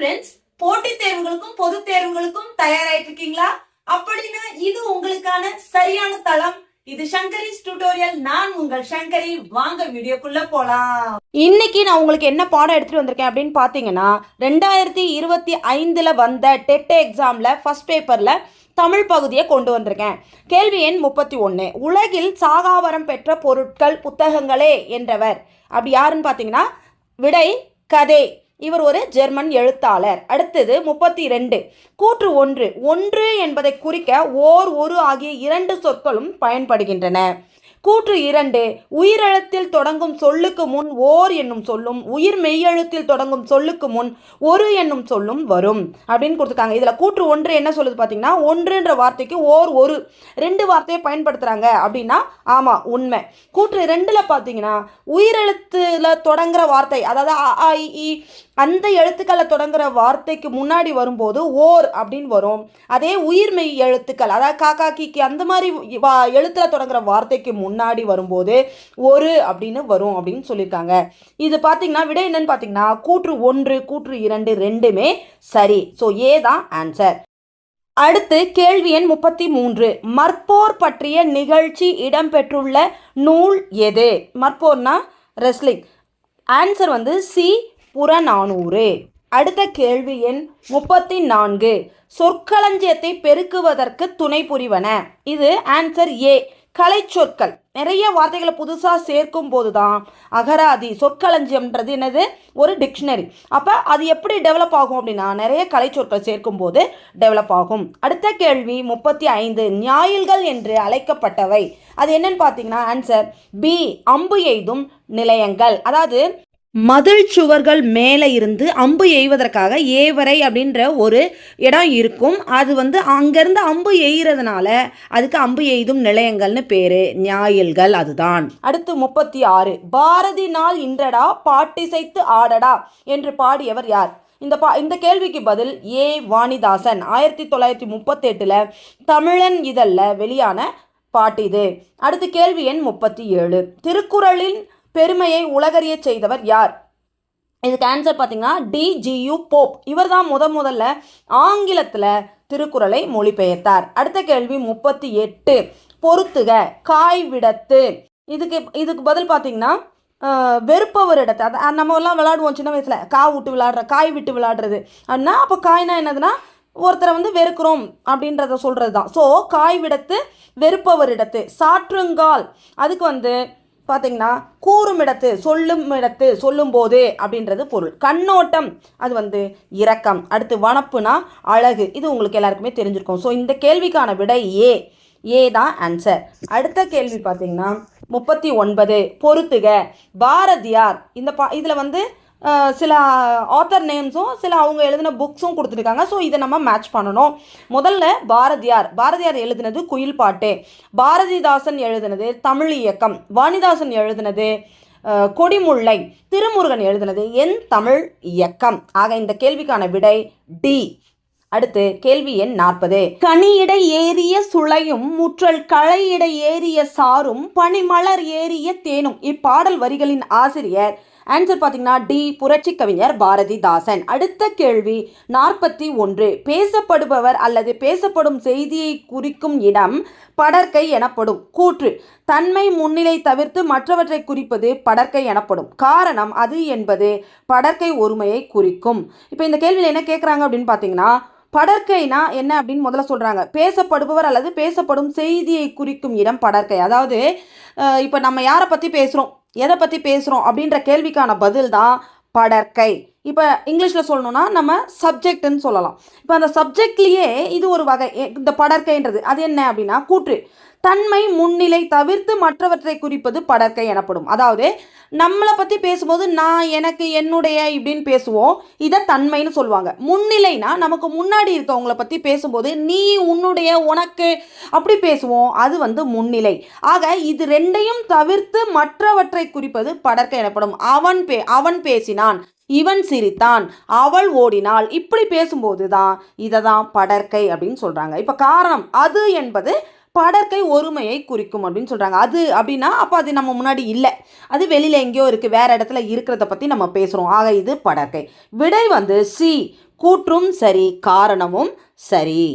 Friends போட்டித் தேர்வுகளுக்கும் பொது தேர்வுகளுக்கும் தயாராயிட்டு இருக்கீங்களா அப்படின்னா இது உங்களுக்கான சரியான தளம். இது சங்கரிஸ் டியூட்டோரியல் நான் உங்கள் சங்கரி. வாங்க வீடியோக்குள்ள போலாம். இன்னைக்கு நான் உங்களுக்கு என்ன பாடம் எடுத்துகிட்டு வந்திருக்கேன் அப்படின்னு பார்த்தீங்கன்னா ரெண்டாயிரத்தி இருபத்தி ஐந்தில் வந்த டெட் எக்ஸாமில் ஃபர்ஸ்ட் பேப்பரில் தமிழ் பகுதியை கொண்டு வந்திருக்கேன். கேள்வி எண் முப்பத்தி ஒன்று உலகில் சாகாவரம் பெற்ற பொருட்கள் புத்தகங்களே என்றவர். அப்படி யாருன்னு பார்த்தீங்கன்னா விடை கதே. இவர் ஒரு ஜெர்மன் எழுத்தாளர். அடுத்தது முப்பத்தி ரெண்டு கூற்று ஒன்று. ஒன்று என்பதை குறிக்க ஓர் ஒரு ஆகிய இரண்டு சொற்களும் பயன்படுகின்றன. கூற்று இரண்டு உயிரெழுத்தில் தொடங்கும் சொல்லுக்கு முன் ஓர் என்னும் சொல்லும் உயிர் மெய்யெழுத்தில் தொடங்கும் சொல்லுக்கு முன் ஒரு என்னும் சொல்லும் வரும். அப்படின்னு கொடுத்துருக்காங்க. இதில் கூற்று ஒன்று என்ன சொல்லுது பார்த்தீங்கன்னா ஒன்றுன்ற வார்த்தைக்கு ஓர் ஒரு ரெண்டு வார்த்தையை பயன்படுத்துகிறாங்க அப்படின்னா ஆமாம் உண்மை. கூற்று ரெண்டில் பார்த்தீங்கன்னா உயிரெழுத்தில் தொடங்குற வார்த்தை அதாவது அ, இ, அந்த எழுத்துக்களை தொடங்குற வார்த்தைக்கு முன்னாடி வரும்போது ஓர் அப்படின்னு வரும். அதே உயிர்மெய் எழுத்துக்கள் அதாவது காக்கா கீக்கி அந்த மாதிரி வா எழுத்தில் தொடங்குற வார்த்தைக்கு முன் முன்னாடி வரும்போது ஒரு அப்படின்னு வரும் அப்படின்னு சொல்லியிருக்காங்க. இது பார்த்தீங்கன்னா விடை என்னன்னு பார்த்தீங்கன்னா கூற்று ஒன்று கூற்று இரண்டு ரெண்டுமே சரி. ஸோ ஏ தான் ஆன்சர் அடுத்து கேள்வி எண் முப்பத்தி மூன்று. மற்போர் பற்றிய நிகழ்ச்சி இடம்பெற்றுள்ள நூல் எது? மற்போர்னா ரெஸ்லிங். ஆன்சர் வந்து சி. புறநானூறு. அடுத்த கேள்வி எண் முப்பத்தி நான்கு. சொற்களஞ்சியத்தை பெருக்குவதற்கு துணை புரிவன. இது ஆன்சர் ஏ கலைச்சொற்கள். நிறைய வார்த்தைகளை புதுசாக சேர்க்கும் போது தான் அகராதி சொற்களஞ்சியம்ன்றது என்னது? ஒரு டிக்ஷனரி. அப்போ அது எப்படி டெவலப் ஆகும் அப்படின்னா நிறைய கலைச்சொற்கள் சேர்க்கும் போது டெவலப் ஆகும். அடுத்த கேள்வி முப்பத்தி ஐந்து. ஞாயில்கள் என்று அழைக்கப்பட்டவை. அது என்னன்னு பார்த்தீங்கன்னா ஆன்சர் பி அம்பு எய்தும் நிலையங்கள். அதாவது மதில் சுவர்கள் மேலே இருந்து அம்பு எய்வதற்காக ஏவரை அப்படின்ற ஒரு இடம் இருக்கும். அது வந்து அங்கேருந்து அம்பு எய்கிறதுனால அதுக்கு அம்பு எய்தும் நிலையங்கள்னு பேர். ஞாயில்கள் அதுதான். அடுத்து முப்பத்தி ஆறு. பாரதி நாள் இன்றடா பாட்டிசைத்து ஆடடா என்று பாடியவர் யார்? இந்த பா இந்த கேள்விக்கு பதில் ஏ. வாணிதாசன். ஆயிரத்தி தொள்ளாயிரத்தி முப்பத்தெட்டில் தமிழன் இதழில் வெளியான பாட்டு இது. அடுத்து கேள்வி எண் முப்பத்தி ஏழு. திருக்குறளின் பெருமையை உலகறிய செய்தவர் யார்? இதுக்கு ஆன்சர் பார்த்தீங்கன்னா டிஜியு போப் இவர் தான் முத முதல்ல ஆங்கிலத்தில் திருக்குறளை மொழிபெயர்த்தார். அடுத்த கேள்வி முப்பத்தி எட்டு. பொறுத்துக காய் விடத்து. இதுக்கு இதுக்கு பதில் பார்த்தீங்கன்னா வெறுப்பவர் வெறுப்பவரிடத்தை. அதை நம்ம எல்லாம் விளாடுவோம் சின்ன வயசில். கா விட்டு விளாடுற காய் விட்டு விளாடுறது. அப்படின்னா அப்போ காய்னா என்னதுன்னா ஒருத்தரை வந்து வெறுக்கிறோம் அப்படின்றத சொல்கிறது தான் ஸோ காய் விடத்து வெறுப்பவரிடத்து. சாற்றுங்கால். அதுக்கு வந்து பார்த்தீங்கன்னா கூறும் இடத்து சொல்லும் இடத்து சொல்லும்போது அப்படின்றது பொருள். கண்ணோட்டம் அது வந்து இரக்கம். அடுத்து வனப்புனா அழகு. இது உங்களுக்கு எல்லாருக்குமே தெரிஞ்சிருக்கும். ஸோ இந்த கேள்விக்கான விடை ஏ. ஏ தான் ஆன்சர் அடுத்த கேள்வி பார்த்தீங்கன்னா முப்பத்தி ஒன்பது. பொருத்துக பாரதியார் இந்த பா இதில் வந்து சில ஆத்தர் நேம்ஸும் சில அவங்க எழுதின புக்ஸும் கொடுத்துருக்காங்க. ஸோ இதை நம்ம மேட்ச் பண்ணணும். முதல்ல பாரதியார். பாரதியார் எழுதினது குயில் பாட்டு. பாரதிதாசன் எழுதினது தமிழ் இயக்கம். வாணிதாசன் எழுதினது கொடிமுல்லை. திருமுருகன் எழுதினது என் தமிழ் இயக்கம். ஆக இந்த கேள்விக்கான விடை டி. அடுத்து கேள்வி எண் நாற்பது. கனியிடை ஏறிய சுளையும் முற்றல் களையிடை ஏறிய சாரும் பனிமலர் ஏறிய தேனும். இப்பாடல் வரிகளின் ஆசிரியர் ஆன்சர் பார்த்தீங்கன்னா டி புரட்சி கவிஞர் பாரதிதாசன். அடுத்த கேள்வி நாற்பத்தி ஒன்று. பேசப்படுபவர் அல்லது பேசப்படும் செய்தியை குறிக்கும் இடம் படற்கை எனப்படும். கூற்று தன்மை முன்னிலை தவிர்த்து மற்றவற்றை குறிப்பது படற்கை எனப்படும். காரணம் அது என்பது படற்கை ஒருமையை குறிக்கும். இப்போ இந்த கேள்வியில் என்ன கேட்குறாங்க அப்படின்னு பார்த்தீங்கன்னா படற்கைனா என்ன அப்படின்னு முதல்ல சொல்கிறாங்க பேசப்படுபவர் அல்லது பேசப்படும் செய்தியை குறிக்கும் இடம் படற்கை. அதாவது இப்போ நம்ம யாரை பற்றி பேசுகிறோம் எதை பற்றி பேசுகிறோம் அப்படின்ற கேள்விக்கான பதில் தான் படற்கை. இப்போ இங்கிலீஷில் சொல்லணும்னா நம்ம சப்ஜெக்ட்னு சொல்லலாம். இப்போ அந்த சப்ஜெக்ட்லேயே இது ஒரு வகை. இந்த படற்கைன்றது அது என்ன அப்படின்னா கூற்று. தன்மை முன்னிலை தவிர்த்து மற்றவற்றை குறிப்பது படர்க்கை எனப்படும். அதாவது நம்மளை பற்றி பேசும்போது நான் எனக்கு என்னுடைய இப்படின்னு பேசுவோம். இதை தன்மைன்னு சொல்லுவாங்க. முன்னிலைனா நமக்கு முன்னாடி இருக்கவங்கள பற்றி பேசும்போது நீ உன்னுடைய உனக்கு அப்படி பேசுவோம். அது வந்து முன்னிலை. ஆக இது ரெண்டையும் தவிர்த்து மற்றவற்றை குறிப்பது படர்க்கை எனப்படும். அவன் பே அவன் பேசினான் இவன் சிரித்தான் அவள் ஓடினாள். இப்படி பேசும்போது தான் இதை தான் படர்க்கை அப்படின்னு சொல்கிறாங்க இப்போ காரணம் அது என்பது படற்கை ஒருமையை குறிக்கும் அப்படின்னு சொல்கிறாங்க அது அப்படின்னா அப்போ அது நம்ம முன்னாடி இல்லை. அது வெளியில் எங்கேயோ இருக்குது வேறு இடத்துல இருக்கிறத பற்றி நம்ம பேசுகிறோம் ஆக இது படற்கை. விடை வந்து சி. கூற்றும் சரி காரணமும் சரி.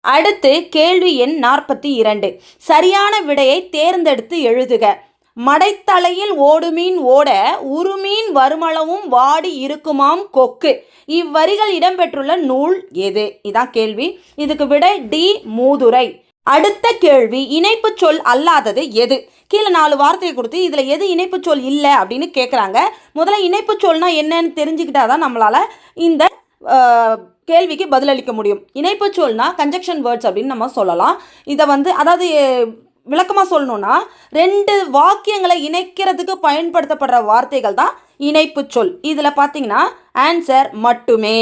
அடுத்து கேள்வி எண் நாற்பத்தி இரண்டு. சரியான விடையை தேர்ந்தெடுத்து எழுதுக. மடைத்தலையில் ஓடுமீன் ஓட உருமீன் வருமளவும் வாடி இருக்குமாம் கொக்கு. இவ்வரிகள் இடம்பெற்றுள்ள நூல் எது? இதான் கேள்வி. இதுக்கு விடை டி. மூதுரை. அடுத்த கேள்வி இணைப்புச் சொல் அல்லாதது எது? கீழே நாலு வார்த்தையை கொடுத்து இதில் எது இணைப்புச் சொல் இல்லை அப்படின்னு கேட்குறாங்க முதல்ல இணைப்பு சொல்னா என்னன்னு தெரிஞ்சுக்கிட்டா தான் நம்மளால் இந்த கேள்விக்கு பதிலளிக்க முடியும். இணைப்புச் சொல்னா கன்ஜெக்ஷன் வேர்ட்ஸ் அப்படின்னு நம்ம சொல்லலாம். இதை வந்து அதாவது விளக்கமாக சொல்லணும்னா ரெண்டு வாக்கியங்களை இணைக்கிறதுக்கு பயன்படுத்தப்படுற வார்த்தைகள் தான் இணைப்புச் சொல். இதில் பார்த்தீங்கன்னா ஆன்சர் மட்டுமே.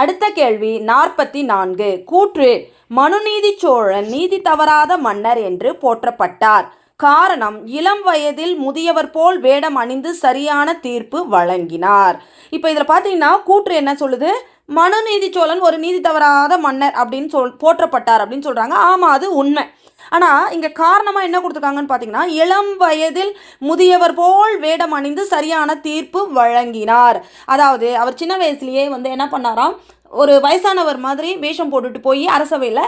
அடுத்த கேள்வி நாற்பத்தி நான்கு கூற்று மனுநீதி சோழன் நீதி தவறாத மன்னர் என்று போற்றப்பட்டார். காரணம் இளம் வயதில் முதியவர் போல் வேடம் அணிந்து சரியான தீர்ப்பு வழங்கினார். இப்போ இதில் பார்த்தீங்கன்னா கூற்று என்ன சொல்லுது? மனுநீதி சோழன் ஒரு நீதி தவறாத மன்னர் அப்படின்னு சொல் போற்றப்பட்டார் அப்படின்னு சொல்கிறாங்க ஆமாம் அது உண்மை. ஆனால் இங்கே காரணமாக என்ன கொடுத்துருக்காங்கன்னு பார்த்தீங்கன்னா இளம் வயதில் முதியவர் போல் வேடம் அணிந்து சரியான தீர்ப்பு வழங்கினார். அதாவது அவர் சின்ன வயசுலேயே வந்து என்ன பண்ணாராம்? ஒரு வயசானவர் மாதிரி வேஷம் போட்டுட்டு போய் அரசவையில்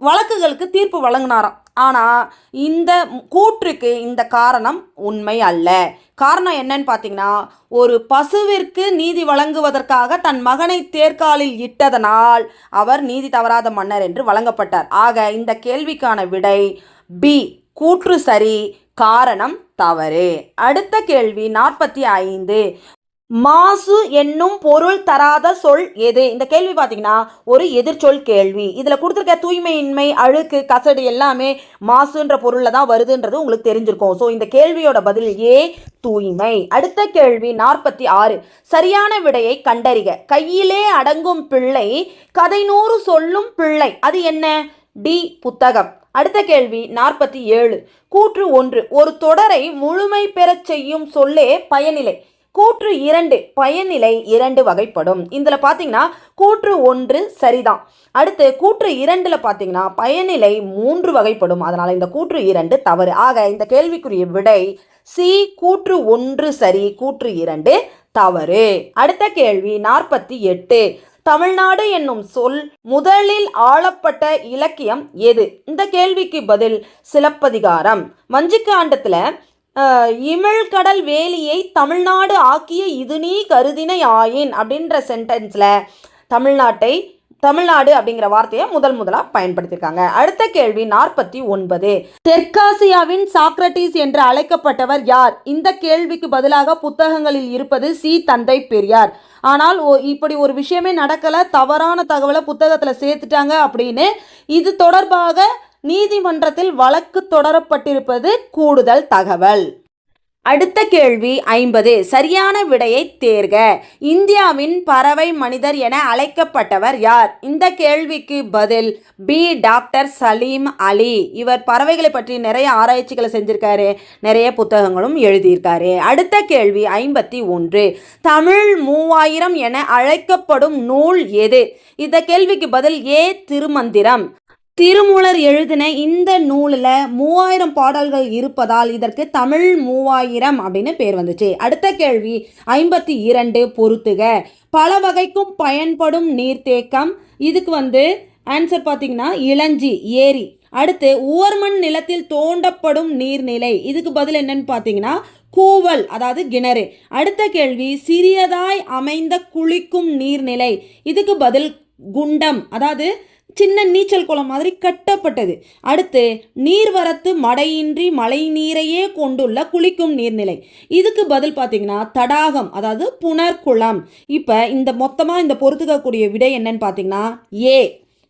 வழக்குகளுக்கு தீர்ப்பு வழங்கினாராம். ஆனால் இந்த கூற்றுக்கு இந்த காரணம் உண்மை அல்ல. காரணம் என்னன்னு பார்த்தீங்கன்னா ஒரு பசுவிற்கு நீதி வழங்குவதற்காக தன் மகனை தேர்காலில் இட்டதனால் அவர் நீதி தவறாத மன்னர் என்று வழங்கப்பட்டார். ஆக இந்த கேள்விக்கான விடை பி கூற்று சரி காரணம் தவறு. அடுத்த கேள்வி நாற்பத்தி ஐந்து. மாசு என்னும் பொருள் தராத சொல் எது? இந்த கேள்வி பார்த்தீங்கன்னா ஒரு எதிர்ச்சொல் கேள்வி. இதில் கொடுத்துருக்க தூய்மையின்மை அழுக்கு கசடு எல்லாமே மாசுன்ற பொருளில் தான் வருதுன்றது உங்களுக்கு தெரிஞ்சிருக்கும். ஸோ இந்த கேள்வியோட பதில் ஏ தூய்மை. அடுத்த கேள்வி நாற்பத்தி ஆறு. சரியான விடையை கண்டறிக. கையிலே அடங்கும் பிள்ளை கதை நூறு சொல்லும் பிள்ளை. அது என்ன? டி புத்தகம். அடுத்த கேள்வி நாற்பத்தி ஏழு. கூற்று ஒன்று. ஒரு தொடரை முழுமை பெறச் செய்யும் சொல்லே பயனிலை. கூற்று இரண்டு பயனிலை இரண்டு வகைப்படும். இதில் பார்த்தீங்கன்னா கூற்று ஒன்று சரிதான். அடுத்து கூற்று இரண்டில் பார்த்தீங்கன்னா பயனிலை மூன்று வகைப்படும். அதனால் இந்த கூற்று இரண்டு தவறு. ஆக இந்த கேள்விக்குரிய விடை சி கூற்று ஒன்று சரி கூற்று இரண்டு தவறு. அடுத்த கேள்வி நாற்பத்தி எட்டு. தமிழ்நாடு என்னும் சொல் முதலில் ஆளப்பட்ட இலக்கியம் எது? இந்த கேள்விக்கு பதில் சிலப்பதிகாரம். மஞ்சு காண்டத்தில் இமிழ்கடல் வேலியை தமிழ்நாடு ஆக்கிய இது நீ கருதினை ஆயின் அப்படின்ற சென்டென்ஸில் தமிழ்நாட்டை தமிழ்நாடு அப்படிங்கிற வார்த்தையை முதல் முதலாக பயன்படுத்தியிருக்காங்க அடுத்த கேள்வி நாற்பத்தி ஒன்பது. தெற்காசியாவின் சாக்ரட்டிஸ் என்று அழைக்கப்பட்டவர் யார்? இந்த கேள்விக்கு பதிலாக புத்தகங்களில் இருப்பது சி. தந்தை பெரியார். ஆனால் இப்படி ஒரு விஷயமே நடக்கலை தவறான தகவலை புத்தகத்தில் சேர்த்துட்டாங்க அப்படின்னு இது தொடர்பாக நீதிமன்றத்தில் வழக்கு தொடரப்பட்டிருப்பது கூடுதல் தகவல். அடுத்த கேள்வி ஐம்பது. சரியான விடையை தேர்க. இந்தியாவின் பறவை மனிதர் என அழைக்கப்பட்டவர் யார்? இந்த கேள்விக்கு பதில் பி. டாக்டர் சலீம் அலி. இவர் பறவைகளை பற்றி நிறைய ஆராய்ச்சிகளை செஞ்சிருக்காரு. நிறைய புத்தகங்களும் எழுதியிருக்காரு. அடுத்த கேள்வி ஐம்பத்தி ஒன்று. தமிழ் மூவாயிரம் என அழைக்கப்படும் நூல் எது? இந்த கேள்விக்கு பதில் ஏ. திருமந்திரம். திருமூலர் எழுதின இந்த நூலில் மூவாயிரம் பாடல்கள் இருப்பதால் இதற்கு தமிழ் மூவாயிரம் அப்படின்னு பேர் வந்துச்சு. அடுத்த கேள்வி ஐம்பத்தி இரண்டு பொறுத்துக. பல வகைக்கும் பயன்படும் நீர்த்தேக்கம். இதுக்கு வந்து ஆன்சர் பார்த்தீங்கன்னா இளஞ்சி ஏரி. அடுத்து ஊர்மண் நிலத்தில் தோண்டப்படும் நீர்நிலை. இதுக்கு பதில் என்னன்னு பார்த்தீங்கன்னா கூவல் அதாவது கிணறு. அடுத்த கேள்வி சிறியதாய் அமைந்த குளிக்கும் நீர்நிலை. இதுக்கு பதில் குண்டம் அதாவது சின்ன நீச்சல் குளம் மாதிரி கட்டப்பட்டது. அடுத்து நீர்வரத்து மடையின்றி மழை நீரையே கொண்டுள்ள குளிக்கும் நீர்நிலை. இதுக்கு பதில் பார்த்தீங்கன்னா தடாகம் அதாவது புனர்குளம். இப்போ இந்த மொத்தமாக இந்த பொறுத்துக்கக்கூடிய விடை என்னன்னு பார்த்தீங்கன்னா ஏ.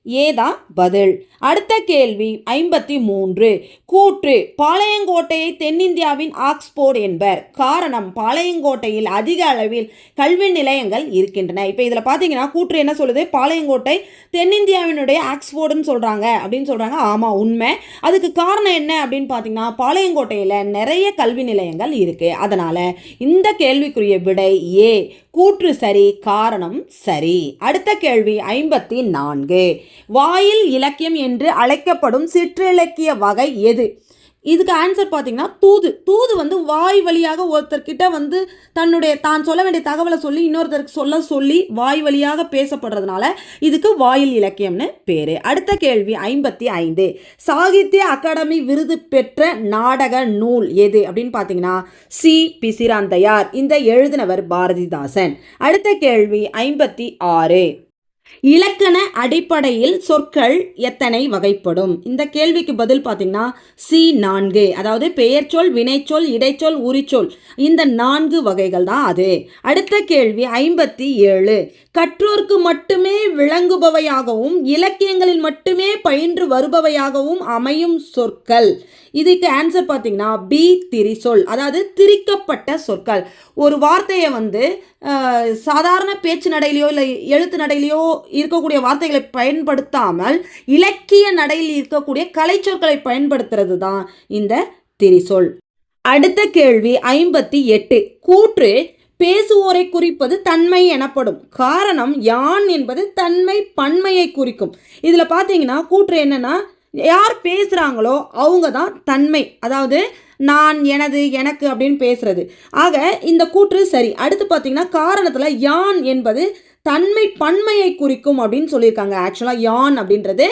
ஏதான் பதில்? அடுத்த கேள்வி ஐம்பத்தி மூன்று கூற்று பாளையங்கோட்டையை தென்னிந்தியாவின் ஆக்ஸ்போர்ட் என்பர். காரணம் பாளையங்கோட்டையில் அதிக அளவில் கல்வி நிலையங்கள் இருக்கின்றன. இப்போ இதில் பார்த்தீங்கன்னா கூற்று என்ன சொல்லுது? பாளையங்கோட்டை தென்னிந்தியாவினுடைய ஆக்ஸ்போர்டுன்னு சொல்கிறாங்க அப்படின்னு சொல்கிறாங்க ஆமாம் உண்மை. அதுக்கு காரணம் என்ன அப்படின்னு பார்த்தீங்கன்னா பாளையங்கோட்டையில் நிறைய கல்வி நிலையங்கள் இருக்குது அதனால் இந்த கேள்விக்குரிய விடை ஏ. கூற்று சரி காரணம் சரி. அடுத்த கேள்வி ஐம்பத்தி நான்கு வாயில் இலக்கியம் என்று அழைக்கப்படும் சிற்றிலக்கிய வகை எது? இதுக்கு ஆன்சர் பார்த்தீங்கன்னா தூது. தூது வந்து வாய் வழியாக ஒருத்தர்கிட்ட வந்து தன்னுடைய தான் சொல்ல வேண்டிய தகவலை சொல்லி இன்னொருத்தருக்கு சொல்ல சொல்லி வாய் வழியாக பேசப்படுறதுனால இதுக்கு வாயில் இலக்கியம்னு பேர். அடுத்த கேள்வி ஐம்பத்தி ஐந்து. சாகித்ய அகாடமி விருது பெற்ற நாடக நூல் எது அப்படின்னு பார்த்தீங்கன்னா சி. பிசிராந்தையார். இந்த எழுதினவர் பாரதிதாசன். அடுத்த கேள்வி ஐம்பத்தி ஆறு. இலக்கண அடிப்படையில் சொற்கள் எத்தனை வகைப்படும்? இந்த கேள்விக்கு பதில் பார்த்தீங்கன்னா சி நான்கு. அதாவது பெயர்ச்சொல் வினைச்சொல் இடைச்சொல் உரிச்சொல் இந்த நான்கு வகைகள் தான் அது. அடுத்த கேள்வி ஐம்பத்தி ஏழு. கற்றோர்க்கு மட்டுமே விளங்குபவையாகவும் இலக்கியங்களில் மட்டுமே பயின்று வருபவையாகவும் அமையும் சொற்கள். இதுக்கு ஆன்சர் பார்த்தீங்கன்னா பி திரிசொல். அதாவது திரிக்கப்பட்ட சொற்கள். ஒரு வார்த்தையை வந்து சாதாரண பேச்சு நடையிலையோ இல்லை எழுத்து நடையிலையோ இருக்கக்கூடிய வார்த்தைகளை பயன்படுத்தாமல் இலக்கிய நடையில் இருக்கக்கூடிய கலைச்சொற்களை பயன்படுத்துறது தான் இந்த திரிசொல். அடுத்த கேள்வி ஐம்பத்தி எட்டு. கூற்று பேசுவோரை குறிப்பது தன்மை எனப்படும். காரணம் யான் என்பது தன்மை பன்மையை குறிக்கும். இதில் பார்த்தீங்கன்னா கூற்று என்னன்னா யார் பேசுகிறாங்களோ அவங்க தான் தன்மை. அதாவது நான் எனது எனக்கு அப்படின்னு பேசுறது. ஆக இந்த கூற்று சரி. அடுத்து பார்த்தீங்கன்னா காரணத்தில் யான் என்பது தன்மை பன்மையை குறிக்கும் அப்படின்னு சொல்லியிருக்காங்க. ஆக்சுவலாக யான் அப்படின்றது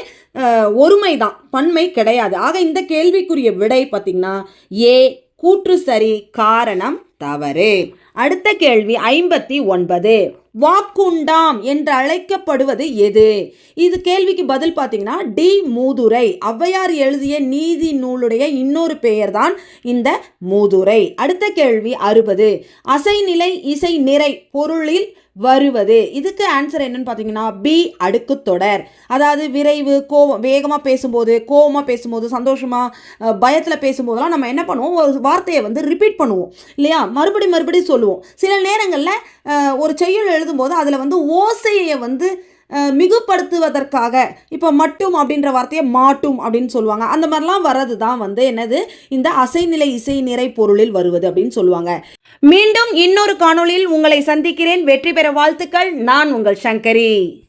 ஒருமை தான். பன்மை கிடையாது. ஆக இந்த கேள்விக்குரிய விடை பார்த்தீங்கன்னா ஏ கூற்று சரி காரணம் தவறு. அடுத்த கேள்வி ஐம்பத்தி ஒன்பது. வாக்குண்டாம் என்று அழைக்கப்படுவது எது? இது கேள்விக்கு பதில் பார்த்தீங்கன்னா டி. மூதுரை. ஔவையார் எழுதிய நீதி நூலுடைய இன்னொரு பெயர்தான் இந்த மூதுரை. அடுத்த கேள்வி அறுபது. அசைநிலை இசை நிறை பொருளில் வருவது. இதுக்கு ஆன்சர் என்னன்னு பார்த்தீங்கன்னா பி அடுக்கு தொடர். அதாவது விரைவு கோவம் வேகமாக பேசும்போது கோவமாக பேசும்போது சந்தோஷமாக பயத்தில் பேசும்போதெல்லாம் நம்ம என்ன பண்ணுவோம்? ஒரு வார்த்தையை வந்து ரிப்பீட் பண்ணுவோம். இல்லையா? மறுபடி மறுபடி சொல்லுவோம். சில நேரங்களில் ஒரு செய்யுள் எழுதும்போது அதில் வந்து ஓசையை வந்து மிகுப்படுத்துவதற்காக. இப்போ மட்டும் அப்படின்ற வார்த்தையை மாட்டும் அப்படின்னு சொல்லுவாங்க. அந்த மாதிரிலாம் வர்றது தான் வந்து என்னது? இந்த அசைநிலை இசை நிறை பொருளில் வருவது அப்படின்னு சொல்லுவாங்க. மீண்டும் இன்னொரு காணொளியில் உங்களை சந்திக்கிறேன். வெற்றி பெற வாழ்த்துக்கள். நான் உங்கள் சங்கரி.